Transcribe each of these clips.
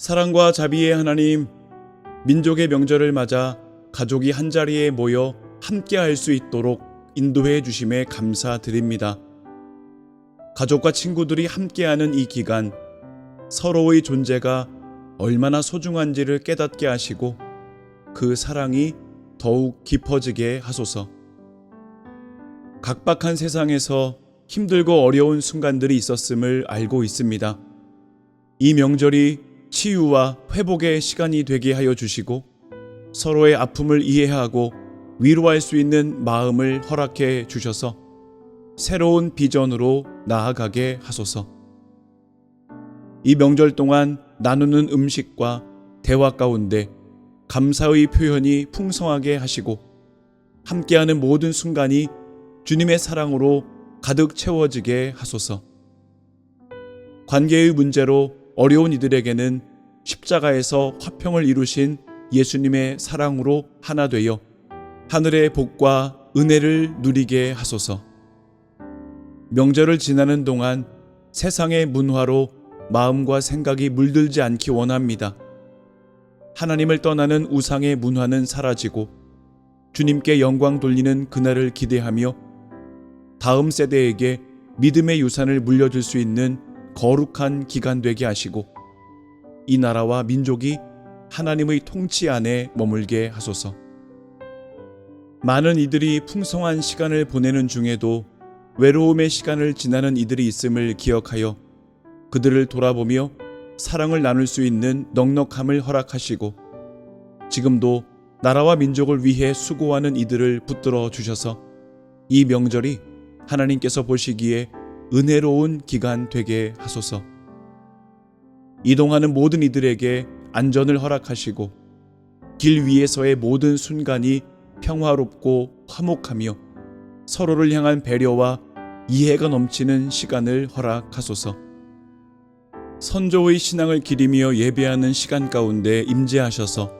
사랑과 자비의 하나님, 민족의 명절을 맞아 가족이 한자리에 모여 함께 할 수 있도록 인도해 주심에 감사드립니다. 가족과 친구들이 함께하는 이 기간, 서로의 존재가 얼마나 소중한지를 깨닫게 하시고 그 사랑이 더욱 깊어지게 하소서. 각박한 세상에서 힘들고 어려운 순간들이 있었음을 알고 있습니다. 이 명절이 치유와 회복의 시간이 되게 하여 주시고 서로의 아픔을 이해하고 위로할 수 있는 마음을 허락해 주셔서 새로운 비전으로 나아가게 하소서. 이 명절 동안 나누는 음식과 대화 가운데 감사의 표현이 풍성하게 하시고 함께하는 모든 순간이 주님의 사랑으로 가득 채워지게 하소서. 관계의 문제로 어려운 이들에게는 십자가에서 화평을 이루신 예수님의 사랑으로 하나 되어 하늘의 복과 은혜를 누리게 하소서. 명절을 지나는 동안 세상의 문화로 마음과 생각이 물들지 않기 원합니다. 하나님을 떠나는 우상의 문화는 사라지고 주님께 영광 돌리는 그날을 기대하며 다음 세대에게 믿음의 유산을 물려줄 수 있는 거룩한 기간 되게 하시고 이 나라와 민족이 하나님의 통치 안에 머물게 하소서. 많은 이들이 풍성한 시간을 보내는 중에도 외로움의 시간을 지나는 이들이 있음을 기억하여 그들을 돌아보며 사랑을 나눌 수 있는 넉넉함을 허락하시고 지금도 나라와 민족을 위해 수고하는 이들을 붙들어 주셔서 이 명절이 하나님께서 보시기에 은혜로운 기간 되게 하소서. 이동하는 모든 이들에게 안전을 허락하시고 길 위에서의 모든 순간이 평화롭고 화목하며 서로를 향한 배려와 이해가 넘치는 시간을 허락하소서. 선조의 신앙을 기리며 예배하는 시간 가운데 임재하셔서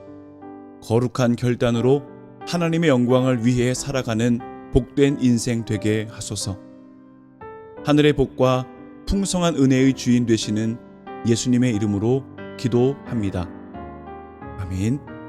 거룩한 결단으로 하나님의 영광을 위해 살아가는 복된 인생 되게 하소서. 하늘의 복과 풍성한 은혜의 주인 되시는 예수님의 이름으로 기도합니다. 아멘.